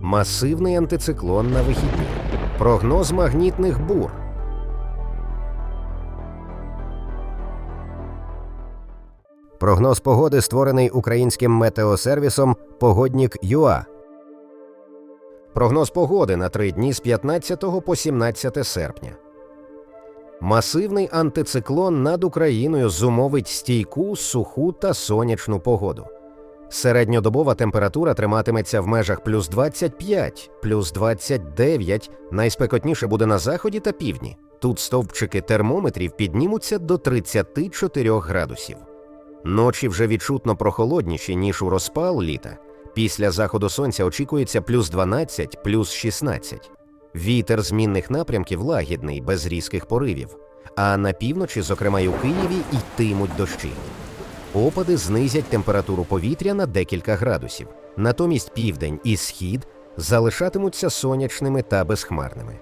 Масивний антициклон на вихідні. Прогноз магнітних бур. Прогноз погоди створений українським метеосервісом Погоднік ЮА. Прогноз погоди на три дні з 15 по 17 серпня. Масивний антициклон над Україною зумовить стійку, суху та сонячну погоду. Середньодобова температура триматиметься в межах плюс 25, плюс 29, найспекотніше буде на заході та півдні. Тут стовпчики термометрів піднімуться до 34 градусів. Ночі вже відчутно прохолодніші, ніж у розпал літа. Після заходу сонця очікується плюс 12, плюс 16. Вітер змінних напрямків лагідний, без різких поривів. А на півночі, зокрема й у Києві, йтимуть дощі. Опади знизять температуру повітря на декілька градусів. Натомість південь і схід залишатимуться сонячними та безхмарними.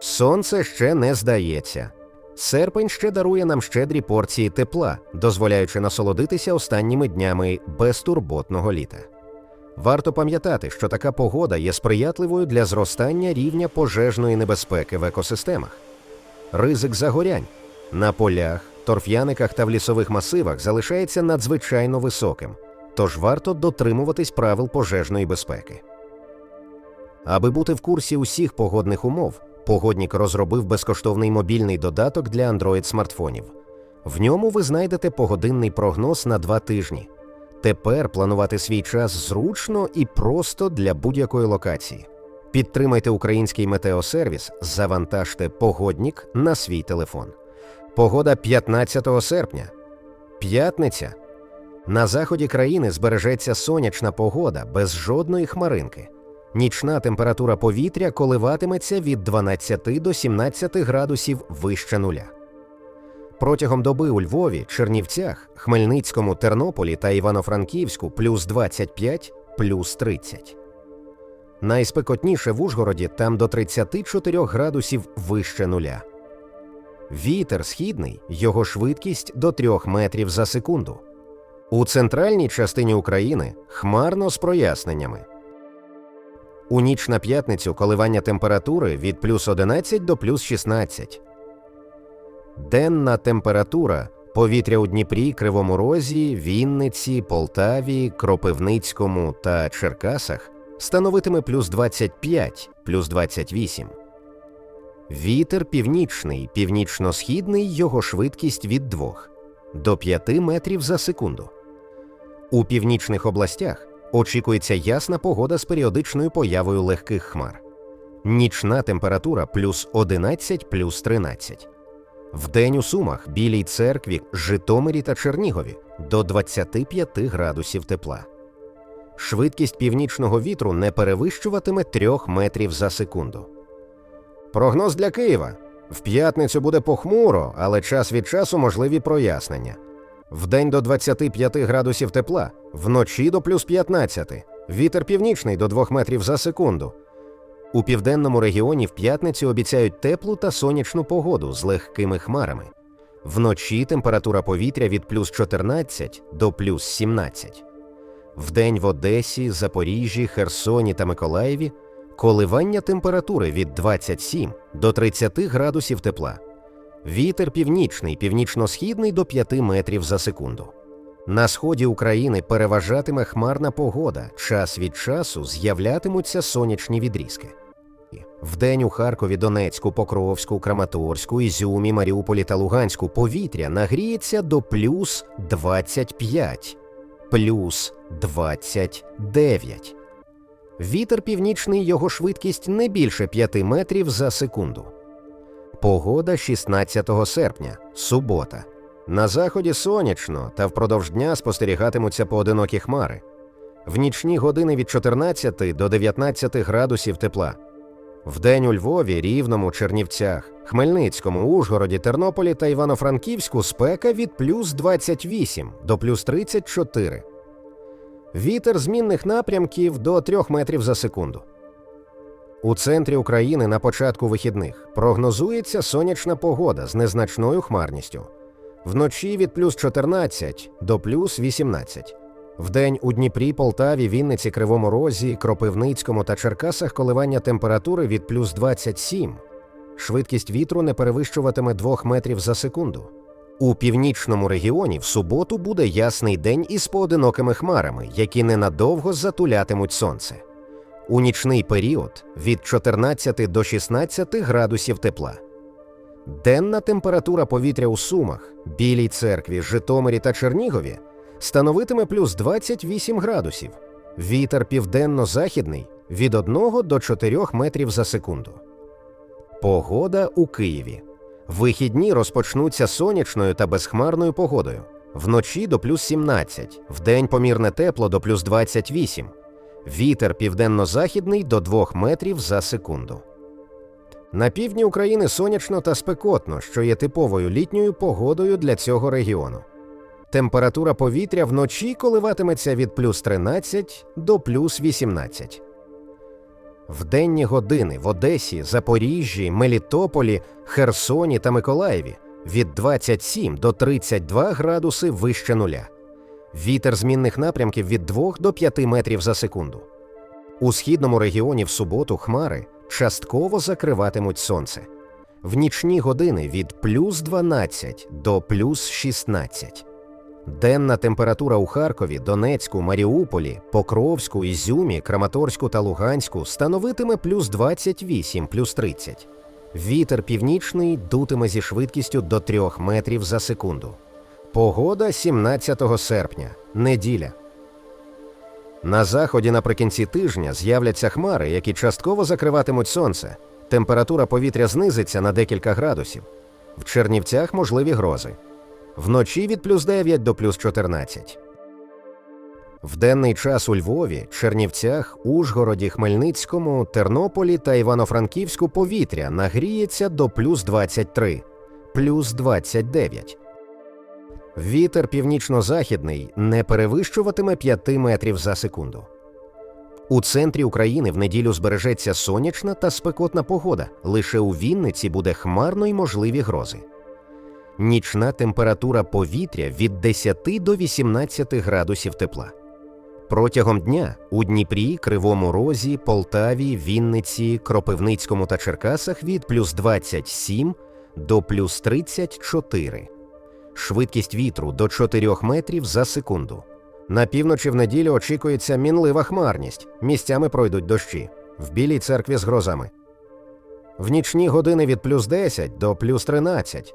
Сонце ще не здається. Серпень ще дарує нам щедрі порції тепла, дозволяючи насолодитися останніми днями безтурботного літа. Варто пам'ятати, що така погода є сприятливою для зростання рівня пожежної небезпеки в екосистемах. Ризик загорянь на полях, торф'яниках та в лісових масивах залишається надзвичайно високим, тож варто дотримуватись правил пожежної безпеки. Аби бути в курсі усіх погодних умов, погоднік розробив безкоштовний мобільний додаток для Android смартфонів. В ньому ви знайдете погодинний прогноз на два тижні. Тепер планувати свій час зручно і просто для будь-якої локації. Підтримайте український метеосервіс, завантажте погоднік на свій телефон. Погода 15 серпня. П'ятниця. На заході країни збережеться сонячна погода без жодної хмаринки. Нічна температура повітря коливатиметься від 12 до 17 градусів вище нуля. Протягом доби у Львові, Чернівцях, Хмельницькому, Тернополі та Івано-Франківську плюс 25, плюс 30. Найспекотніше в Ужгороді там до 34 градусів вище нуля. Вітер східний, його швидкість до 3 метрів за секунду. У центральній частині України хмарно з проясненнями. У ніч на п'ятницю коливання температури від плюс 11 до плюс 16. Денна температура повітря у Дніпрі, Кривому Розі, Вінниці, Полтаві, Кропивницькому та Черкасах становитиме плюс 25, плюс 28. Вітер північний, північно-східний, його швидкість від 2 до 5 метрів за секунду. У північних областях очікується ясна погода з періодичною появою легких хмар. Нічна температура плюс 11 плюс 13. Вдень у Сумах, Білій церкві, Житомирі та Чернігові до 25 градусів тепла. Швидкість північного вітру не перевищуватиме 3 метрів за секунду. Прогноз для Києва. В п'ятницю буде похмуро, але час від часу можливі прояснення. Вдень до 25 градусів тепла, вночі до плюс 15, вітер північний до 2 метрів за секунду. У південному регіоні в п'ятницю обіцяють теплу та сонячну погоду з легкими хмарами. Вночі температура повітря від плюс 14 до плюс 17. Вдень в Одесі, Запоріжжі, Херсоні та Миколаєві коливання температури від 27 до 30 градусів тепла. Вітер північний, північно-східний до 5 метрів за секунду. На сході України переважатиме хмарна погода, час від часу з'являтимуться сонячні відрізки. Вдень у Харкові, Донецьку, Покровську, Краматорську, Ізюмі, Маріуполі та Луганську повітря нагріється до плюс 25, плюс 29. Вітер північний його швидкість не більше 5 метрів за секунду. Погода 16 серпня, субота. На заході сонячно, та впродовж дня спостерігатимуться поодинокі хмари. В нічні години від 14 до 19 градусів тепла. Вдень у Львові, Рівному, Чернівцях, Хмельницькому, Ужгороді, Тернополі та Івано-Франківську спека від плюс 28 до плюс 34. Вітер змінних напрямків до 3 метрів за секунду. У центрі України на початку вихідних прогнозується сонячна погода з незначною хмарністю. Вночі від плюс 14 до плюс 18. Вдень у Дніпрі, Полтаві, Вінниці, Кривому Розі, Кропивницькому та Черкасах коливання температури від плюс 27. Швидкість вітру не перевищуватиме 2 метрів за секунду. У північному регіоні в суботу буде ясний день із поодинокими хмарами, які ненадовго затулятимуть сонце. У нічний період від 14 до 16 градусів тепла. Денна температура повітря у Сумах, Білій церкві, Житомирі та Чернігові становитиме плюс 28 градусів. Вітер південно-західний від 1 до 4 метрів за секунду. Погода у Києві. Вихідні розпочнуться сонячною та безхмарною погодою. Вночі до плюс 17, вдень помірне тепло до плюс 28. Вітер південно-західний до 2 метрів за секунду. На півдні України сонячно та спекотно, що є типовою літньою погодою для цього регіону. Температура повітря вночі коливатиметься від плюс 13 до плюс 18. В денні години в Одесі, Запоріжжі, Мелітополі, Херсоні та Миколаєві від 27 до 32 градуси вище нуля. Вітер змінних напрямків від 2 до 5 метрів за секунду. У східному регіоні в суботу хмари частково закриватимуть сонце. В нічні години від плюс 12 до плюс 16. Денна температура у Харкові, Донецьку, Маріуполі, Покровську, Ізюмі, Краматорську та Луганську становитиме плюс 28, плюс 30. Вітер північний дутиме зі швидкістю до 3 метрів за секунду. Погода 17 серпня, неділя. На заході наприкінці тижня з'являться хмари, які частково закриватимуть сонце. Температура повітря знизиться на декілька градусів. В Чернівцях можливі грози. Вночі від плюс 9 до плюс 14. В денний час у Львові, Чернівцях, Ужгороді, Хмельницькому, Тернополі та Івано-Франківську повітря нагріється до плюс 23, плюс 29. Вітер північно-західний не перевищуватиме 5 метрів за секунду. У центрі України в неділю збережеться сонячна та спекотна погода. Лише у Вінниці буде хмарно й можливі грози. Нічна температура повітря від 10 до 18 градусів тепла. Протягом дня у Дніпрі, Кривому Розі, Полтаві, Вінниці, Кропивницькому та Черкасах від плюс 27 до плюс 34. Швидкість вітру до 4 метрів за секунду. На півночі в неділю очікується мінлива хмарність. Місцями пройдуть дощі. В Білій церкві з грозами. В нічні години від плюс 10 до плюс 13.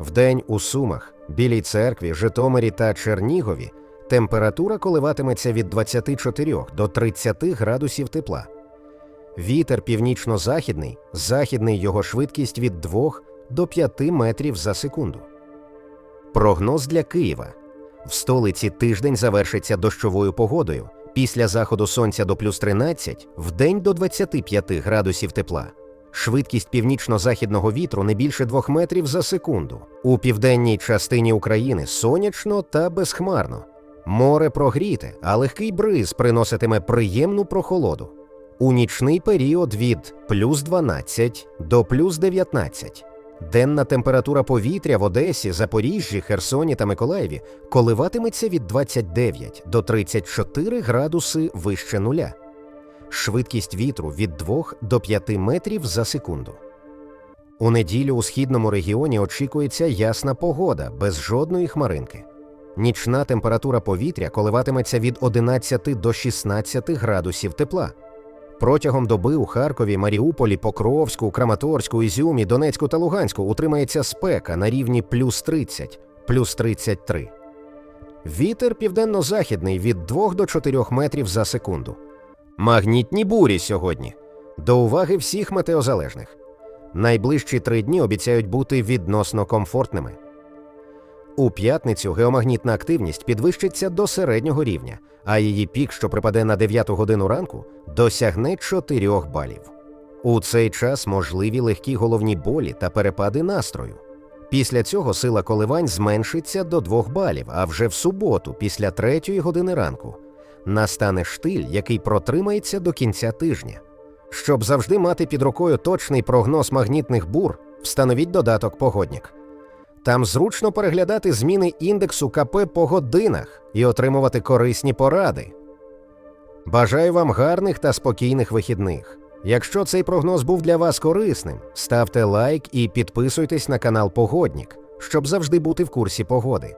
Вдень у Сумах, Білій церкві, Житомирі та Чернігові температура коливатиметься від 24 до 30 градусів тепла. Вітер північно-західний, західний його швидкість від 2 до 5 метрів за секунду. Прогноз для Києва. В столиці тиждень завершиться дощовою погодою. Після заходу сонця до плюс 13, вдень до 25 градусів тепла. Швидкість північно-західного вітру не більше 2 метрів за секунду. У південній частині України сонячно та безхмарно. Море прогріте, а легкий бриз приноситиме приємну прохолоду. У нічний період від плюс 12 до плюс 19. Денна температура повітря в Одесі, Запоріжжі, Херсоні та Миколаєві коливатиметься від 29 до 34 градуси вище нуля. Швидкість вітру від 2 до 5 метрів за секунду. У неділю у східному регіоні очікується ясна погода без жодної хмаринки. Нічна температура повітря коливатиметься від 11 до 16 градусів тепла. Протягом доби у Харкові, Маріуполі, Покровську, Краматорську, Ізюмі, Донецьку та Луганську утримається спека на рівні плюс 30, плюс 33. Вітер південно-західний від 2 до 4 метрів за секунду. Магнітні бурі сьогодні. До уваги всіх метеозалежних. Найближчі три дні обіцяють бути відносно комфортними. У п'ятницю геомагнітна активність підвищиться до середнього рівня, а її пік, що припаде на 9 годину ранку, досягне 4 балів. У цей час можливі легкі головні болі та перепади настрою. Після цього сила коливань зменшиться до 2 балів, а вже в суботу, після 3 години ранку, настане штиль, який протримається до кінця тижня. Щоб завжди мати під рукою точний прогноз магнітних бур, встановіть додаток погодник. Там зручно переглядати зміни індексу КП по годинах і отримувати корисні поради. Бажаю вам гарних та спокійних вихідних. Якщо цей прогноз був для вас корисним, ставте лайк і підписуйтесь на канал Погоднік, щоб завжди бути в курсі погоди.